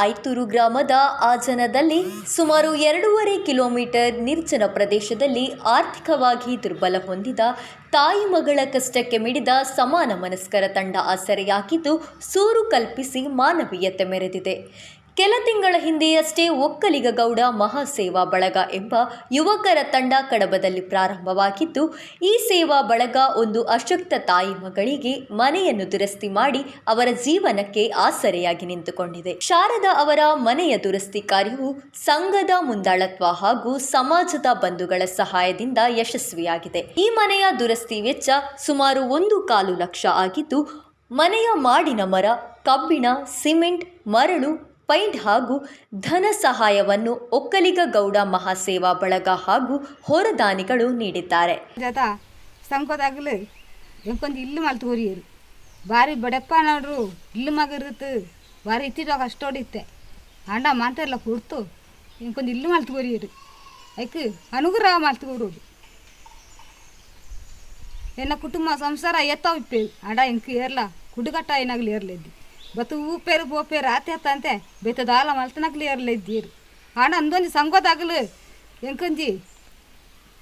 ಐತೂರು ಗ್ರಾಮದ ಆಜನದಲ್ಲಿ ಸುಮಾರು ಎರಡೂವರೆ ಕಿಲೋಮೀಟರ್ ನಿರ್ಜನ ಪ್ರದೇಶದಲ್ಲಿ ಆರ್ಥಿಕವಾಗಿ ದುರ್ಬಲ ಹೊಂದಿದ ತಾಯಿ ಮಗಳ ಕಷ್ಟಕ್ಕೆ ಮಿಡಿದ ಸಮಾನ ಮನಸ್ಕರ ತಂಡ ಆಸರೆಯಾಗಿದ್ದು ಸೂರು ಕಲ್ಪಿಸಿ ಮಾನವೀಯತೆ ಮೆರೆದಿದೆ. ಕೆಲ ತಿಂಗಳ ಹಿಂದೆಯಷ್ಟೇ ಒಕ್ಕಲಿಗ ಗೌಡ ಮಹಾಸೇವಾ ಬಳಗ ಎಂಬ ಯುವಕರ ತಂಡ ಕಡಬದಲ್ಲಿ ಪ್ರಾರಂಭವಾಗಿದ್ದು, ಈ ಸೇವಾ ಬಳಗ ಒಂದು ಅಶಕ್ತ ತಾಯಿ ಮಗಳಿಗೆ ಮನೆಯನ್ನು ದುರಸ್ತಿ ಮಾಡಿ ಅವರ ಜೀವನಕ್ಕೆ ಆಸರೆಯಾಗಿ ನಿಂತುಕೊಂಡಿದೆ. ಶಾರದಾ ಅವರ ಮನೆಯ ದುರಸ್ತಿ ಕಾರ್ಯವು ಸಂಘದ ಮುಂದಾಳತ್ವ ಹಾಗೂ ಸಮಾಜದ ಬಂಧುಗಳ ಸಹಾಯದಿಂದ ಯಶಸ್ವಿಯಾಗಿದೆ. ಈ ಮನೆಯ ದುರಸ್ತಿ ವೆಚ್ಚ ಸುಮಾರು ಒಂದು ಕಾಲು ಲಕ್ಷ ಆಗಿದ್ದು, ಮನೆಯ ಮಾಡಿನ ಮರ, ಕಬ್ಬಿಣ, ಸಿಮೆಂಟ್, ಮರಳು ಪೈಂಟ್ ಹಾಗೂ ಧನ ಸಹಾಯವನ್ನು ಒಕ್ಕಲಿಗ ಗೌಡ ಮಹಾಸೇವಾ ಬಳಗ ಹಾಗೂ ಹೊರದಾನಿಗಳು ನೀಡಿದ್ದಾರೆ. ಜತ ಇಲ್ಲು ಬಾರಿ ಬಡಪ್ಪ ನೋಡ್ರು ಇಲ್ಲು ಮಗ ಇರುತ್ತೆ ಬಾರಿ ಇತ್ತಿದಾಗ ಅಷ್ಟೋಡಿತ್ತೆ ಅಂಡ ಮಾತೆಲ್ಲ ಕೊಡ್ತು ಎಂಕೊಂದು ಇಲ್ಲು ಮಲ್ತು ಹೊರಿಯರು ಐಕ್ ಅನುಗ್ರಹ ಕೊಡೋದು ಎನ್ನ ಕುಟುಂಬ ಸಂಸಾರ ಎತ್ತಾವಿಪ್ಪೇವು ಅಡ ಎಂಕ್ ಏರ್ಲ, ಕುಡುಗಟ್ಟ ಏನಾಗಲಿ ಏರ್ಲಿದ್ದಿ ಬತ್ತು ಊಪೇರು ಬೋಪೇರು ಆತೆ ಅಂತೆ ಬೆತ್ತದಾಲ ಅರ್ಲ ಇದ್ದೀರಿ. ಹಣ ಅಂದೊಂದು ಸಂಗೋದಾಗಲು ಎಂಕಂಜಿ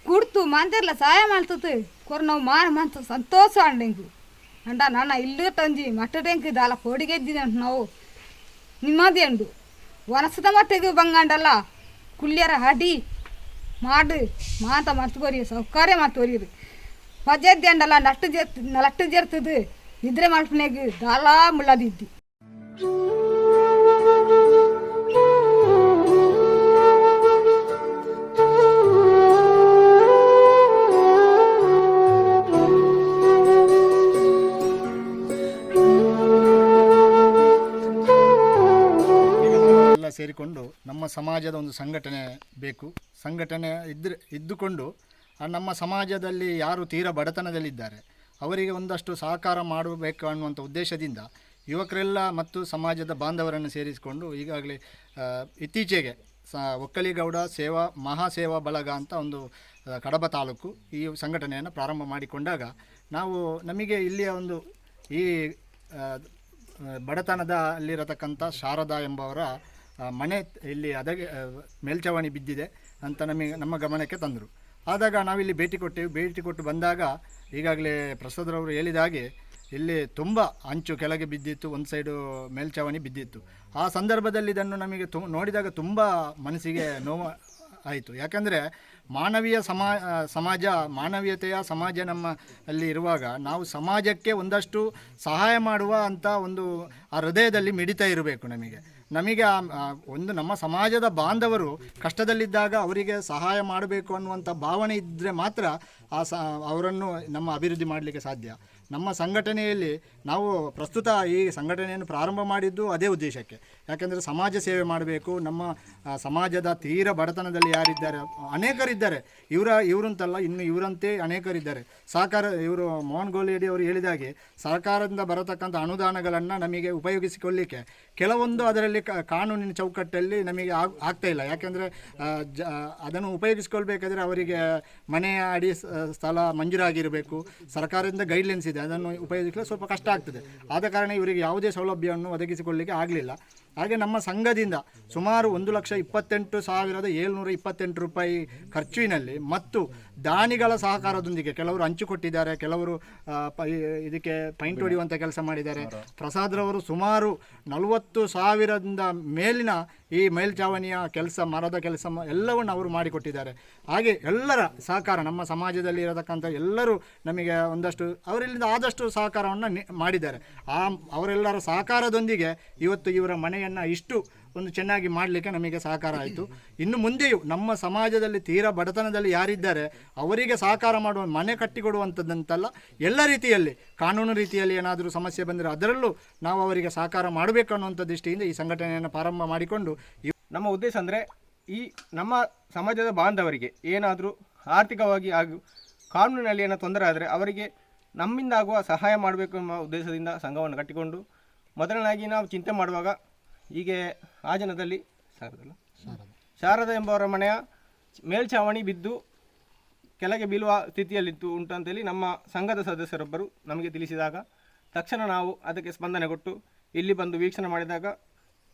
ಕುಡ್ತು ಮಾಂತೆರ್ಲ ಸಹಾಯ ಮಾಡ್ತದೆ ಕೊರ ನಾವು ಮಾರ ಮಂತ ಸಂತೋಷ ಅಂಡೆಂಗು ಅಂಡ ನಾನು ಇಲ್ಲೂ ತಂಜಿ ಮಟ್ಟಡೆಂಕ್ ದಾಲ ಕೋಡಿಗೆದ್ದಿದೆ ಅಂತ ನಾವು ನಿಮ್ಮದೇ ಅಂಡು. ವನಸದ ಮಟ್ಟಿಗೆ ಬಂಗಂಡಲ್ಲ ಕುಳ್ಳಿಯರ ಹಡಿ ಮಾಡು, ಮಾತ ಮರ್ತುಕೋರಿ, ಸೌಕರ್ಯ ಮರ್ತೋರಿ ಮಜೆದ್ದಿ ಅಂಡಲ್ಲ, ನಟ್ಟು ಜೇರ್ತ, ನಲಟ್ಟು ಜೇರ್ತದು, ನಿದ್ರೆ ಮಾಡ್ಪನೆಗೆ ದಾಲ ಮುಳ್ಳದಿದ್ದಿ. ಸೇರಿಕೊಂಡು ನಮ್ಮ ಸಮಾಜದ ಒಂದು ಸಂಘಟನೆ ಬೇಕು. ಸಂಘಟನೆ ಇದ್ದರೆ ಇದ್ದುಕೊಂಡು ನಮ್ಮ ಸಮಾಜದಲ್ಲಿ ಯಾರು ತೀರ ಬಡತನದಲ್ಲಿದ್ದಾರೆ, ಅವರಿಗೆ ಒಂದಷ್ಟು ಸಹಕಾರ ಮಾಡಬೇಕು ಅನ್ನುವಂಥ ಉದ್ದೇಶದಿಂದ ಯುವಕರೆಲ್ಲ ಮತ್ತು ಸಮಾಜದ ಬಾಂಧವರನ್ನು ಸೇರಿಸಿಕೊಂಡು ಈಗಾಗಲೇ ಇತ್ತೀಚೆಗೆ ಸ, ಒಕ್ಕಲಿಗೌಡ ಸೇವಾ, ಮಹಾಸೇವಾ ಬಳಗ ಅಂತ ಒಂದು ಕಡಬ ತಾಲೂಕು ಈ ಸಂಘಟನೆಯನ್ನು ಪ್ರಾರಂಭ ಮಾಡಿಕೊಂಡಾಗ ನಾವು ನಮಗೆ ಇಲ್ಲಿಯ ಒಂದು ಈ ಬಡತನದ ಅಲ್ಲಿರತಕ್ಕಂಥ ಶಾರದಾ ಎಂಬವರ ಮನೆ ಇಲ್ಲಿ ಅದಗೆ ಮೇಲ್ಚಾವಣಿ ಬಿದ್ದಿದೆ ಅಂತ ನಮಗೆ, ನಮ್ಮ ಗಮನಕ್ಕೆ ತಂದರು. ಆದಾಗ ನಾವಿಲ್ಲಿ ಭೇಟಿ ಕೊಟ್ಟೆವು. ಭೇಟಿ ಕೊಟ್ಟು ಬಂದಾಗ ಈಗಾಗಲೇ ಪ್ರಸಾದ್ರವರು ಹೇಳಿದ ಹಾಗೆ ಇಲ್ಲಿ ತುಂಬ ಅಂಚು ಕೆಳಗೆ ಬಿದ್ದಿತ್ತು, ಒಂದು ಸೈಡು ಮೇಲ್ಛಾವಣಿ ಬಿದ್ದಿತ್ತು. ಆ ಸಂದರ್ಭದಲ್ಲಿ ಇದನ್ನು ನಮಗೆ ತು ನೋಡಿದಾಗ ತುಂಬ ಮನಸ್ಸಿಗೆ ನೋವು ಆಯಿತು. ಯಾಕಂದರೆ ಮಾನವೀಯ ಸಮಾ ಸಮಾಜ, ಮಾನವೀಯತೆಯ ಸಮಾಜ ನಮ್ಮ ಅಲ್ಲಿ ಇರುವಾಗ ನಾವು ಸಮಾಜಕ್ಕೆ ಒಂದಷ್ಟು ಸಹಾಯ ಮಾಡುವ ಅಂತ ಒಂದು, ಆ ಹೃದಯದಲ್ಲಿ ಮಿಡಿತಾ ಇರಬೇಕು ನಮಗೆ. ನಮಗೆ ಒಂದು ನಮ್ಮ ಸಮಾಜದ ಬಾಂಧವರು ಕಷ್ಟದಲ್ಲಿದ್ದಾಗ ಅವರಿಗೆ ಸಹಾಯ ಮಾಡಬೇಕು ಅನ್ನುವಂಥ ಭಾವನೆ ಇದ್ದರೆ ಮಾತ್ರ ಆ ಸ, ಅವರನ್ನು ನಮ್ಮ ಅಭಿವೃದ್ಧಿ ಮಾಡಲಿಕ್ಕೆ ಸಾಧ್ಯ. ನಮ್ಮ ಸಂಘಟನೆಯಲ್ಲಿ ನಾವು ಪ್ರಸ್ತುತ ಈ ಸಂಘಟನೆಯನ್ನು ಪ್ರಾರಂಭ ಮಾಡಿದ್ದು ಅದೇ ಉದ್ದೇಶಕ್ಕೆ. ಯಾಕೆಂದರೆ ಸಮಾಜ ಸೇವೆ ಮಾಡಬೇಕು, ನಮ್ಮ ಸಮಾಜದ ತೀರ ಬಡತನದಲ್ಲಿ ಯಾರಿದ್ದಾರೆ, ಅನೇಕರಿದ್ದಾರೆ. ಇವರ, ಇವರಂತಲ್ಲ, ಇನ್ನು ಇವರಂತೆ ಅನೇಕರಿದ್ದಾರೆ. ಸಹಕಾರ ಇವರು ಮೋಹನ್ ಗೋಲಿಯಡಿ ಅವರು ಹೇಳಿದ ಹಾಗೆ, ಸರ್ಕಾರದಿಂದ ಬರತಕ್ಕಂಥ ಅನುದಾನಗಳನ್ನು ನಮಗೆ ಉಪಯೋಗಿಸಿಕೊಳ್ಳಿಕ್ಕೆ. ಕೆಲವೊಂದು ಅದರಲ್ಲಿ ಕಾನೂನಿನ ಚೌಕಟ್ಟಲ್ಲಿ ನಮಗೆ ಆಗ್, ಆಗ್ತಾ ಇಲ್ಲ. ಯಾಕೆಂದರೆ ಜ, ಅದನ್ನು ಉಪಯೋಗಿಸ್ಕೊಳ್ಬೇಕಾದ್ರೆ ಅವರಿಗೆ ಮನೆಯ ಅಡಿ ಸ್ಥಳ ಮಂಜೂರಾಗಿರಬೇಕು. ಸರ್ಕಾರದಿಂದ ಗೈಡ್ಲೈನ್ಸ್ ಇದೆ. ಅದನ್ನು ಉಪಯೋಗಿಸಲು ಸ್ವಲ್ಪ ಕಷ್ಟ ಆಗ್ತದೆ. ಆದ ಕಾರಣ ಇವರಿಗೆ ಯಾವುದೇ ಸೌಲಭ್ಯವನ್ನು ಒದಗಿಸಿಕೊಳ್ಳಲಿಕ್ಕೆ ಆಗಲಿಲ್ಲ. ಹಾಗೆ ನಮ್ಮ ಸಂಘದಿಂದ ಸುಮಾರು ಒಂದು ಲಕ್ಷ ಇಪ್ಪತ್ತೆಂಟು ಸಾವಿರದ ಏಳ್ನೂರ ಇಪ್ಪತ್ತೆಂಟು ರೂಪಾಯಿ ಖರ್ಚಿನಲ್ಲಿ ಮತ್ತು ದಾನಿಗಳ ಸಹಕಾರದೊಂದಿಗೆ ಕೆಲವರು ಹಂಚಿಕೊಟ್ಟಿದ್ದಾರೆ ಕೆಲವರು ಇದಕ್ಕೆ ಪೈಂಟ್ ಹೊಡೆಯುವಂಥ ಕೆಲಸ ಮಾಡಿದ್ದಾರೆ. ಪ್ರಸಾದ್ರವರು ಸುಮಾರು ನಲವತ್ತು ಸಾವಿರದಿಂದ ಮೇಲಿನ ಈ ಮೇಲ್ಚಾವಣಿಯ ಕೆಲಸ, ಮರದ ಕೆಲಸ ಎಲ್ಲವನ್ನು ಅವರು ಮಾಡಿಕೊಟ್ಟಿದ್ದಾರೆ. ಹಾಗೆ ಎಲ್ಲರ ಸಹಕಾರ ನಮ್ಮ ಸಮಾಜದಲ್ಲಿ ಇರತಕ್ಕಂಥ ಎಲ್ಲರೂ ನಮಗೆ ಒಂದಷ್ಟು, ಅವರಿಲ್ಲಿಂದ ಆದಷ್ಟು ಸಹಕಾರವನ್ನು ಮಾಡಿದ್ದಾರೆ. ಆ, ಅವರೆಲ್ಲರ ಸಹಕಾರದೊಂದಿಗೆ ಇವತ್ತು ಇವರ ಮನೆಯನ್ನು ಇಷ್ಟು ಒಂದು ಚೆನ್ನಾಗಿ ಮಾಡಲಿಕ್ಕೆ ನಮಗೆ ಸಹಕಾರ ಆಯಿತು. ಇನ್ನು ಮುಂದೆಯೂ ನಮ್ಮ ಸಮಾಜದಲ್ಲಿ ತೀರಾ ಬಡತನದಲ್ಲಿ ಯಾರಿದ್ದಾರೆ, ಅವರಿಗೆ ಸಹಕಾರ ಮಾಡುವ ಮನೆ ಕಟ್ಟಿಕೊಡುವಂಥದ್ದಂತಲ್ಲ ಎಲ್ಲ ರೀತಿಯಲ್ಲಿ, ಕಾನೂನು ರೀತಿಯಲ್ಲಿ ಏನಾದರೂ ಸಮಸ್ಯೆ ಬಂದರೆ ಅದರಲ್ಲೂ ನಾವು ಅವರಿಗೆ ಸಹಕಾರ ಮಾಡಬೇಕು ಅನ್ನುವಂಥ ದೃಷ್ಟಿಯಿಂದ ಈ ಸಂಘಟನೆಯನ್ನು ಪ್ರಾರಂಭ ಮಾಡಿಕೊಂಡು ನಮ್ಮ ಉದ್ದೇಶ ಅಂದರೆ ಈ ನಮ್ಮ ಸಮಾಜದ ಬಾಂಧವರಿಗೆ ಏನಾದರೂ ಆರ್ಥಿಕವಾಗಿ ಹಾಗೂ ಕಾನೂನಿನಲ್ಲಿ ಏನೋ ತೊಂದರೆ ಆದರೆ ಅವರಿಗೆ ನಮ್ಮಿಂದ ಆಗುವ ಸಹಾಯ ಮಾಡಬೇಕು ಎಂಬ ಉದ್ದೇಶದಿಂದ ಸಂಘವನ್ನು ಕಟ್ಟಿಕೊಂಡು, ಮೊದಲನಾಗಿ ನಾವು ಚಿಂತೆ ಮಾಡುವಾಗ ಹೀಗೆ ಆಜನದಲ್ಲಿ ಜನದಲ್ಲಿ ಶಾರದ. ಶಾರದಾ ಎಂಬವರ ಮನೆಯ ಮೇಲ್ಛಾವಣಿ ಬಿದ್ದು ಕೆಳಗೆ ಬೀಳುವ ಸ್ಥಿತಿಯಲ್ಲಿತ್ತು ಉಂಟಂತೇಳಿ ನಮ್ಮ ಸಂಘದ ಸದಸ್ಯರೊಬ್ಬರು ನಮಗೆ ತಿಳಿಸಿದಾಗ ತಕ್ಷಣ ನಾವು ಅದಕ್ಕೆ ಸ್ಪಂದನೆ ಕೊಟ್ಟು ಇಲ್ಲಿ ಬಂದು ವೀಕ್ಷಣೆ ಮಾಡಿದಾಗ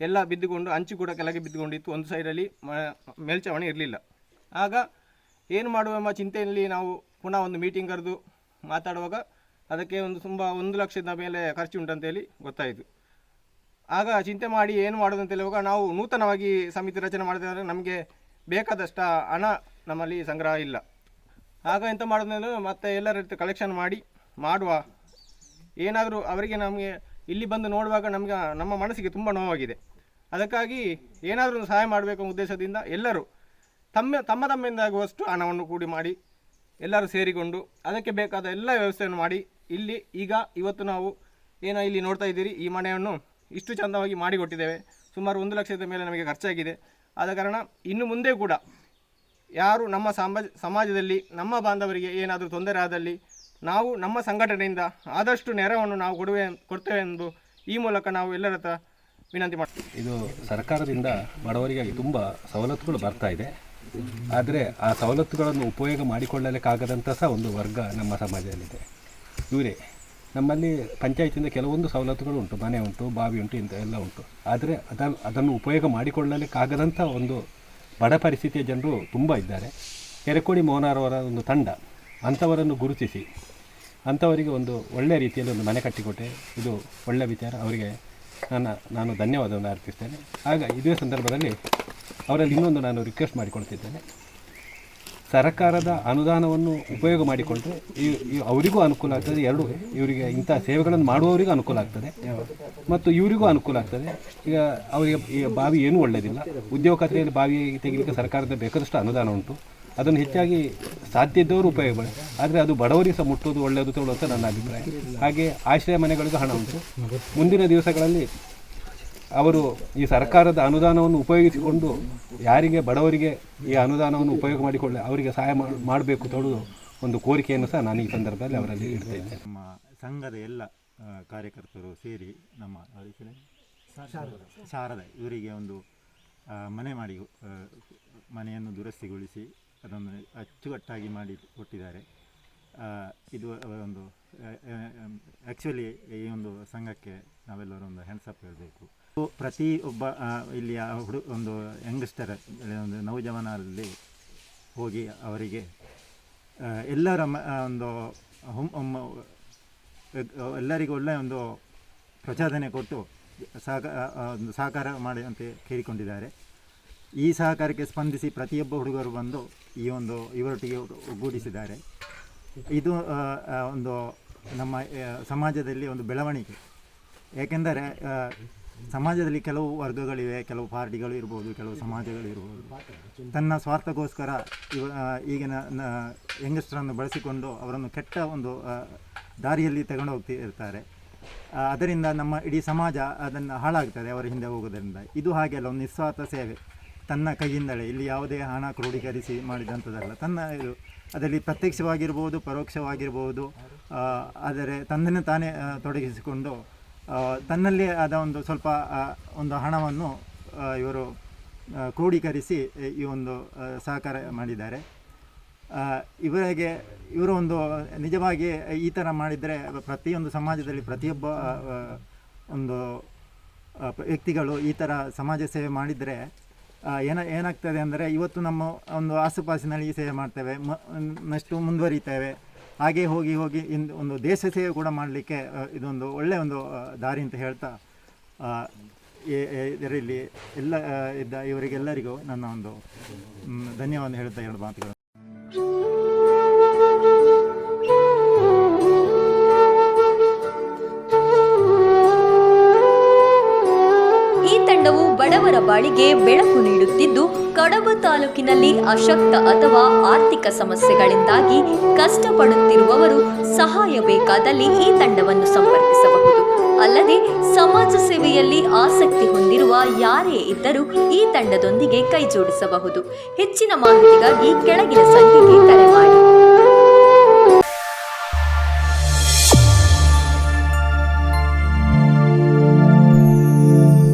ಎಲ್ಲ ಬಿದ್ದುಕೊಂಡು ಅಂಚು ಕೂಡ ಕೆಳಗೆ ಬಿದ್ದುಕೊಂಡಿತ್ತು. ಒಂದು ಸೈಡಲ್ಲಿ ಮ ಮೇಲ್ಛಾವಣಿ ಇರಲಿಲ್ಲ. ಆಗ ಏನು ಮಾಡುವ ಎಂಬ ಚಿಂತೆಯಲ್ಲಿ ನಾವು ಪುನಃ ಒಂದು ಮೀಟಿಂಗ್ ಕರೆದು ಮಾತಾಡುವಾಗ ಅದಕ್ಕೆ ಒಂದು ತುಂಬ ಒಂದು ಲಕ್ಷದ ಮೇಲೆ ಖರ್ಚು ಉಂಟಂತೇಳಿ ಗೊತ್ತಾಯಿತು. ಆಗ ಚಿಂತೆ ಮಾಡಿ ಏನು ಮಾಡೋದು ಅಂತ ಹೇಳುವಾಗ ನಾವು ನೂತನವಾಗಿ ಸಮಿತಿ ರಚನೆ ಮಾಡಿದ್ರೆ ನಮಗೆ ಬೇಕಾದಷ್ಟು ಹಣ ನಮ್ಮಲ್ಲಿ ಸಂಗ್ರಹ ಇಲ್ಲ. ಆಗ ಎಂತ ಮಾಡೋದಂದ್ರೆ ಮತ್ತೆ ಎಲ್ಲರ ಕಲೆಕ್ಷನ್ ಮಾಡಿ, ಮಾಡುವ. ಏನಾದರೂ ಅವರಿಗೆ ನಮಗೆ ಇಲ್ಲಿ ಬಂದು ನೋಡುವಾಗ ನಮಗೆ ನಮ್ಮ ಮನಸ್ಸಿಗೆ ತುಂಬ ನೋವಾಗಿದೆ. ಅದಕ್ಕಾಗಿ ಏನಾದರೂ ಸಹಾಯ ಮಾಡಬೇಕು ಉದ್ದೇಶದಿಂದ ಎಲ್ಲರೂ ತಮ್ಮ ತಮ್ಮ ತಮ್ಮಿಂದ ಆಗುವಷ್ಟು ಹಣವನ್ನು ಕೂಡಿ ಮಾಡಿ, ಎಲ್ಲರೂ ಸೇರಿಕೊಂಡು ಅದಕ್ಕೆ ಬೇಕಾದ ಎಲ್ಲ ವ್ಯವಸ್ಥೆಯನ್ನು ಮಾಡಿ, ಇಲ್ಲಿ ಈಗ, ಇವತ್ತು ನಾವು ಏನೋ ಇಲ್ಲಿ ನೋಡ್ತಾ ಇದ್ದೀರಿ, ಈ ಮನೆಯನ್ನು ಇಷ್ಟು ಚಂದವಾಗಿ ಮಾಡಿಕೊಟ್ಟಿದ್ದೇವೆ. ಸುಮಾರು ಒಂದು ಲಕ್ಷದ ಮೇಲೆ ನಮಗೆ ಖರ್ಚಾಗಿದೆ. ಆದ ಕಾರಣ ಇನ್ನು ಮುಂದೆ ಕೂಡ ಯಾರು ನಮ್ಮ ಸಮಾಜ ಸಮಾಜದಲ್ಲಿ, ನಮ್ಮ ಬಾಂಧವರಿಗೆ ಏನಾದರೂ ತೊಂದರೆ ಆದಲ್ಲಿ ನಾವು ನಮ್ಮ ಸಂಘಟನೆಯಿಂದ ಆದಷ್ಟು ನೆರವನ್ನು ನಾವು ಕೊಡುವೆ, ಕೊಡ್ತೇವೆ ಎಂದು ಈ ಮೂಲಕ ನಾವು ಎಲ್ಲರ ಹತ್ರ ವಿನಂತಿ ಮಾಡ್ತೀವಿ ಇದು ಸರ್ಕಾರದಿಂದ ಬಡವರಿಗಾಗಿ ತುಂಬ ಸವಲತ್ತುಗಳು ಬರ್ತಾ ಇದೆ. ಆದರೆ ಆ ಸವಲತ್ತುಗಳನ್ನು ಉಪಯೋಗ ಮಾಡಿಕೊಳ್ಳಲಿಕ್ಕಾಗದಂಥ ಸಹ ಒಂದು ವರ್ಗ ನಮ್ಮ ಸಮಾಜದಲ್ಲಿದೆ. ಇವರೇ ನಮ್ಮಲ್ಲಿ ಪಂಚಾಯತಿಯಿಂದ ಕೆಲವೊಂದು ಸವಲತ್ತುಗಳು ಉಂಟು, ಮನೆ ಉಂಟು, ಬಾವಿ ಉಂಟು, ಇಂಥ ಎಲ್ಲ ಉಂಟು. ಆದರೆ ಅದನ್ನು ಅದನ್ನು ಉಪಯೋಗ ಮಾಡಿಕೊಳ್ಳಲಿಕ್ಕಾಗದಂಥ ಒಂದು ಬಡ ಪರಿಸ್ಥಿತಿಯ ಜನರು ತುಂಬ ಇದ್ದಾರೆ. ಕೆರೆಕೋಡಿ ಮೋನಾರವರ ಒಂದು ತಂಡ, ಅಂಥವರನ್ನು ಗುರುತಿಸಿ, ಅಂಥವರಿಗೆ ಒಂದು ಒಳ್ಳೆಯ ರೀತಿಯಲ್ಲಿ ಒಂದು ಮನೆ ಕಟ್ಟಿಕೊಟ್ಟೆ. ಇದು ಒಳ್ಳೆಯ ವಿಚಾರ. ಅವರಿಗೆ ನನ್ನ, ನಾನು ಧನ್ಯವಾದವನ್ನು ಅರ್ಪಿಸ್ತೇನೆ. ಆಗ ಇದೇ ಸಂದರ್ಭದಲ್ಲಿ ಅವರಲ್ಲಿ ಇನ್ನೊಂದು ನಾನು ರಿಕ್ವೆಸ್ಟ್ ಮಾಡಿಕೊಳ್ತಿದ್ದೇನೆ ಸರ್ಕಾರದ ಅನುದಾನವನ್ನು ಉಪಯೋಗ ಮಾಡಿಕೊಂಡ್ರೆ ಅವರಿಗೂ ಅನುಕೂಲ ಆಗ್ತದೆ, ಎರಡು ಇವರಿಗೆ ಇಂಥ ಸೇವೆಗಳನ್ನು ಮಾಡುವವರಿಗೂ ಅನುಕೂಲ ಆಗ್ತದೆ ಮತ್ತು ಇವರಿಗೂ ಅನುಕೂಲ ಆಗ್ತದೆ. ಈಗ ಅವರಿಗೆ ಈ ಬಾವಿ ಏನೂ ಒಳ್ಳೆಯದಿಲ್ಲ ಉದ್ಯೋಗ ಖಾತ್ರಿಯಲ್ಲಿ ಬಾವಿ ತೆಗಿಲಿಕ್ಕೆ ಸರ್ಕಾರದ ಬೇಕಾದಷ್ಟು ಅನುದಾನ ಉಂಟು. ಅದನ್ನು ಹೆಚ್ಚಾಗಿ ಸಾಧ್ಯ ಇದ್ದವರು ಉಪಯೋಗ ಮಾಡಿ. ಆದರೆ ಅದು ಬಡವರಿಗೆ ಸಹ ಮುಟ್ಟೋದು ಒಳ್ಳೆಯದು ಅಂತ ನನ್ನ ಅಭಿಪ್ರಾಯ. ಹಾಗೆ ಆಶ್ರಯ ಮನೆಗಳಿಗೂ ಹಣ ಉಂಟು. ಮುಂದಿನ ದಿವಸಗಳಲ್ಲಿ ಅವರು ಈ ಸರ್ಕಾರದ ಅನುದಾನವನ್ನು ಉಪಯೋಗಿಸಿಕೊಂಡು ಯಾರಿಗೆ, ಬಡವರಿಗೆ ಈ ಅನುದಾನವನ್ನು ಉಪಯೋಗ ಮಾಡಿಕೊಳ್ಳಿ, ಅವರಿಗೆ ಸಹಾಯ ಮಾಡಬೇಕು ತೊಡೋದು ಒಂದು ಕೋರಿಕೆಯನ್ನು ಸಹ ನಾನು ಈ ಸಂದರ್ಭದಲ್ಲಿ ಅವರಲ್ಲಿ ಇಡ್ತಾ ನಮ್ಮ ಸಂಘದ ಎಲ್ಲ ಕಾರ್ಯಕರ್ತರು ಸೇರಿ ನಮ್ಮ ಶಾರದ. ಇವರಿಗೆ ಒಂದು ಮನೆ ಮಾಡಿ ಮನೆಯನ್ನು ದುರಸ್ತಿಗೊಳಿಸಿ ಅದನ್ನು ಅಚ್ಚುಕಟ್ಟಾಗಿ ಮಾಡಿ ಕೊಟ್ಟಿದ್ದಾರೆ. ಇದು ಒಂದು ಆ್ಯಕ್ಚುಲಿ ಈ ಒಂದು ಸಂಘಕ್ಕೆ ನಾವೆಲ್ಲರೂ ಒಂದು ಅಪ್ ಹೇಳಬೇಕು. ಪ್ರತಿ ಒಬ್ಬ ಇಲ್ಲಿ ಹುಡು, ಒಂದು ಯಂಗ್ಸ್ಟರ್ ಒಂದು ನವಜವಾನರಲ್ಲಿ ಹೋಗಿ ಅವರಿಗೆ ಎಲ್ಲರ ಒಂದು ಹುಮ್- ಹುಮ್ಮ- ಎಲ್ಲರಿಗೂ ಒಳ್ಳೆಯ ಒಂದು ಪ್ರಚೋದನೆ ಕೊಟ್ಟು ಸಹಕ ಒಂದು ಸಹಕಾರ ಮಾಡುವಂತೆ ಕೇಳಿಕೊಂಡಿದ್ದಾರೆ. ಈ ಸಹಕಾರಕ್ಕೆ ಸ್ಪಂದಿಸಿ ಪ್ರತಿಯೊಬ್ಬ ಹುಡುಗರು ಬಂದು ಈ ಒಂದು ಇವರೊಟ್ಟಿಗೆ ಒಗ್ಗೂಡಿಸಿದ್ದಾರೆ. ಇದು ಒಂದು ನಮ್ಮ ಸಮಾಜದಲ್ಲಿ ಒಂದು ಬೆಳವಣಿಗೆ. ಏಕೆಂದರೆ ಸಮಾಜದಲ್ಲಿ ಕೆಲವು ವರ್ಗಗಳಿವೆ, ಕೆಲವು ಪಾರ್ಟಿಗಳು ಇರ್ಬೋದು, ಕೆಲವು ಸಮಾಜಗಳು ಇರ್ಬೋದು. ತನ್ನ ಸ್ವಾರ್ಥಕ್ಕೋಸ್ಕರ ಇವ ಈಗಿನ ಯಂಗಸ್ಟರನ್ನು ಬಳಸಿಕೊಂಡು ಅವರನ್ನು ಕೆಟ್ಟ ಒಂದು ದಾರಿಯಲ್ಲಿ ತಗೊಂಡು ಹೋಗ್ತಿರ್ತಾರೆ ಅದರಿಂದ ನಮ್ಮ ಇಡೀ ಸಮಾಜ ಅದನ್ನು ಹಾಳಾಗ್ತದೆ ಅವರ ಹಿಂದೆ ಹೋಗೋದರಿಂದ. ಇದು ಹಾಗೆ ಅಲ್ಲ, ಒಂದು ನಿಸ್ವಾರ್ಥ ಸೇವೆ. ತನ್ನ ಕೈಯಿಂದಲೇ, ಇಲ್ಲಿ ಯಾವುದೇ ಹಣ ಕ್ರೋಢೀಕರಿಸಿ ಮಾಡಿದಂಥದ್ದಲ್ಲ. ತನ್ನ ಇದು, ಅದರಲ್ಲಿ ಪ್ರತ್ಯಕ್ಷವಾಗಿರ್ಬೋದು, ಪರೋಕ್ಷವಾಗಿರ್ಬೋದು ಆದರೆ ತನ್ನನ್ನು ತಾನೇ ತೊಡಗಿಸಿಕೊಂಡು ತನ್ನಲ್ಲೇ ಆದ ಒಂದು ಸ್ವಲ್ಪ ಒಂದು ಹಣವನ್ನು ಇವರು ಕ್ರೋಢೀಕರಿಸಿ ಈ ಒಂದು ಸಹಕಾರ ಮಾಡಿದ್ದಾರೆ. ಇವರಿಗೆ, ಇವರು ಒಂದು ನಿಜವಾಗಿ ಈ ಥರ ಮಾಡಿದರೆ ಪ್ರತಿಯೊಂದು ಸಮಾಜದಲ್ಲಿ ಪ್ರತಿಯೊಬ್ಬ ಒಂದು ವ್ಯಕ್ತಿಗಳು ಈ ಥರ ಸಮಾಜ ಸೇವೆ ಮಾಡಿದರೆ ಏನ, ಏನಾಗ್ತದೆ ಅಂದರೆ ಇವತ್ತು ನಮ್ಮ ಒಂದು ಆಸುಪಾಸಿನಲ್ಲಿ ಸೇವೆ ಮಾಡ್ತೇವೆ, ಮ ನೆಕ್ಸ್ಟು ಮುಂದುವರಿತೇವೆ. ಹಾಗೆ ಹೋಗಿ ಹೋಗಿ ಇಂದು ಒಂದು ದೇಶ ಸೇವೆ ಕೂಡ ಮಾಡಲಿಕ್ಕೆ ಇದೊಂದು ಒಳ್ಳೆಯ ಒಂದು ದಾರಿ ಅಂತ ಹೇಳ್ತಾ ಇದರಲ್ಲಿ ಎಲ್ಲ ಇದ್ದ ಇವರಿಗೆಲ್ಲರಿಗೂ ನನ್ನ ಒಂದು ಧನ್ಯವಾದ ಹೇಳ್ತಾ ಎರಡು ಮಾತುಗಳು ಬಾಳಿಗೆ ಬೆಳಕು ನೀಡುತ್ತಿದ್ದು, ಕಡಬ ತಾಲೂಕಿನಲ್ಲಿ ಅಶಕ್ತ ಅಥವಾ ಆರ್ಥಿಕ ಸಮಸ್ಯೆಗಳಿಂದಾಗಿ ಕಷ್ಟಪಡುತ್ತಿರುವವರು ಸಹಾಯ ಬೇಕಾದಲ್ಲಿ ಈ ತಂಡವನ್ನು ಸಂಪರ್ಕಿಸಬಹುದು. ಅಲ್ಲದೆ, ಸಮಾಜ ಸೇವೆಯಲ್ಲಿ ಆಸಕ್ತಿ ಹೊಂದಿರುವ ಯಾರೇ ಇದ್ದರೂ ಈ ತಂಡದೊಂದಿಗೆ ಕೈಜೋಡಿಸಬಹುದು. ಹೆಚ್ಚಿನ ಮಾಹಿತಿಗಾಗಿ ಕೆಳಗಿನ ಸಂಖ್ಯೆಗೆ ಕರೆ ಮಾಡಿ.